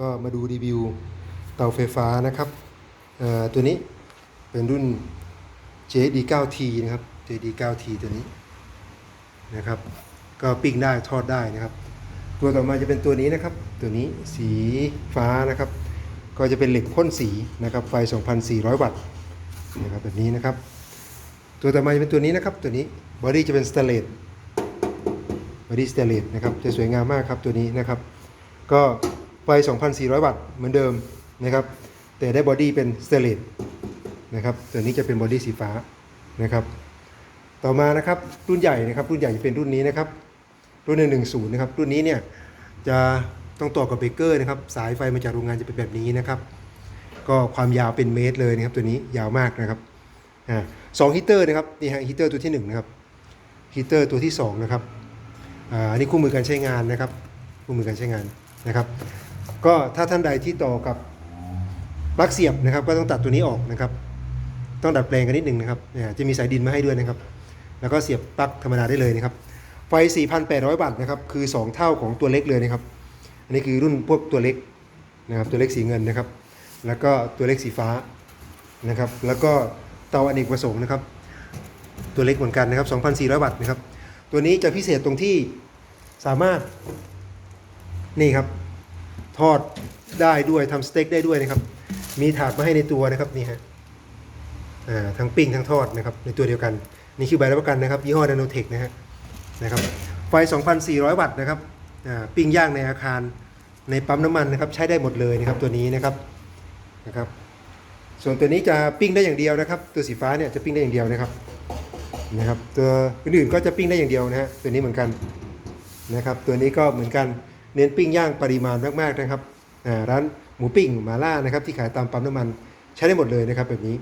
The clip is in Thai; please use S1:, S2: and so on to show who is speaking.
S1: ก็มาดูรีวิวเตาไฟฟ้านะครับตัวนี้เป็นรุ่น JD9T นะครับ JD9T ตัวนี้นะครับ ก็ปิ้งได้ทอดได้นะครับ ตัวต่อมาจะเป็นตัวนี้นะครับ ตัวนี้สีฟ้านะครับ ก็จะเป็นเหล็กพ่นสีนะครับ ไฟ 2,400 วัตต์นะครับแบบนี้นะครับ ตัวต่อมาจะเป็นตัวนี้นะครับ ตัวนี้บอดี้จะเป็นสเตนเลสบอดี้สเตนเลสนะครับจะสวยงามมากครับตัวนี้นะครับ ก็ ไฟ 2,400 วัตต์เหมือนเดิมนะครับ แต่ได้บอดี้เป็นสเตนเลสนะครับตัวนี้จะเป็นบอดี้สีฟ้านะครับ ต่อมานะครับรุ่นใหญ่นะครับ รุ่นใหญ่จะเป็นรุ่นนี้นะครับ รุ่น110นะครับ รุ่นนี้เนี่ยจะต้องต่อกับเบรกเกอร์นะครับ สายไฟมาจากโรงงานจะเป็นแบบนี้นะครับ ก็ความยาวเป็นเมตรเลยนะครับ ตัวนี้ยาวมากนะครับอ่าสองฮีเตอร์นะครับนี่ฮะฮีเตอร์ตัวที่หนึ่งนะครับฮีเตอร์ตัวที่สองนะครับอ่าอันนี้คู่มือการใช้งานนะครับ คู่มือการใช้งานนะครับ ก็ถ้าท่านใดที่ต่อกับปลั๊กเสียบนะครับ ก็ต้องตัดตัวนี้ออกนะครับ ต้องดัดแปลงกันนิดหนึ่งนะครับเนี่ยจะมีสายดินมาให้ด้วยนะครับ แล้วก็เสียบปลั๊กธรรมดาได้เลยนะครับ ไฟ 4,800 วัตต์นะครับ คือ 2 เท่าของตัวเล็กเลยนะครับ อันนี้คือรุ่นพวกตัวเล็กนะครับ ตัวเล็กสีเงินนะครับ แล้วก็ตัวเล็กสีฟ้านะครับ แล้วก็เตาอเนกประสงค์นะครับ ตัวเล็กเหมือนกันนะครับ 2,400 วัตต์นะครับ ตัวนี้จะพิเศษตรงที่สามารถนี่ครับ ทอดได้ด้วยทำสเต็กได้ด้วยนะครับ มีถาดมาให้ในตัวนะครับนี่ฮะทั้งปิ้งทั้งทอดนะครับในตัวเดียวกัน นี่คือใบรับประกันนะครับ ยี่ห้อ n a n o t e c h นะฮะนะครับไฟ 2,400 วัตต์นะครับปิ้งย่างในอาคารในปั๊มน้ำมันนะครับใช้ได้หมดเลยนะครับตัวนี้นะครับนะครับ ส่วนตัวนี้จะปิ้งได้อย่างเดียวนะครับ ตัวสีฟ้าเนี่ยจะปิ้งได้อย่างเดียวนะครับนะครับ ตัวอื่นๆก็จะปิ้งได้อย่างเดียวนะฮะตัวนี้เหมือนกันนะครับ ตัวนี้ก็เหมือนกัน เน้นปิ้งย่างปริมาณมากๆนะครับอ่าร้านหมูปิ้งหมาล่านะครับที่ขายตามปั๊มน้ำมันใช้ได้หมดเลยนะครับแบบนี้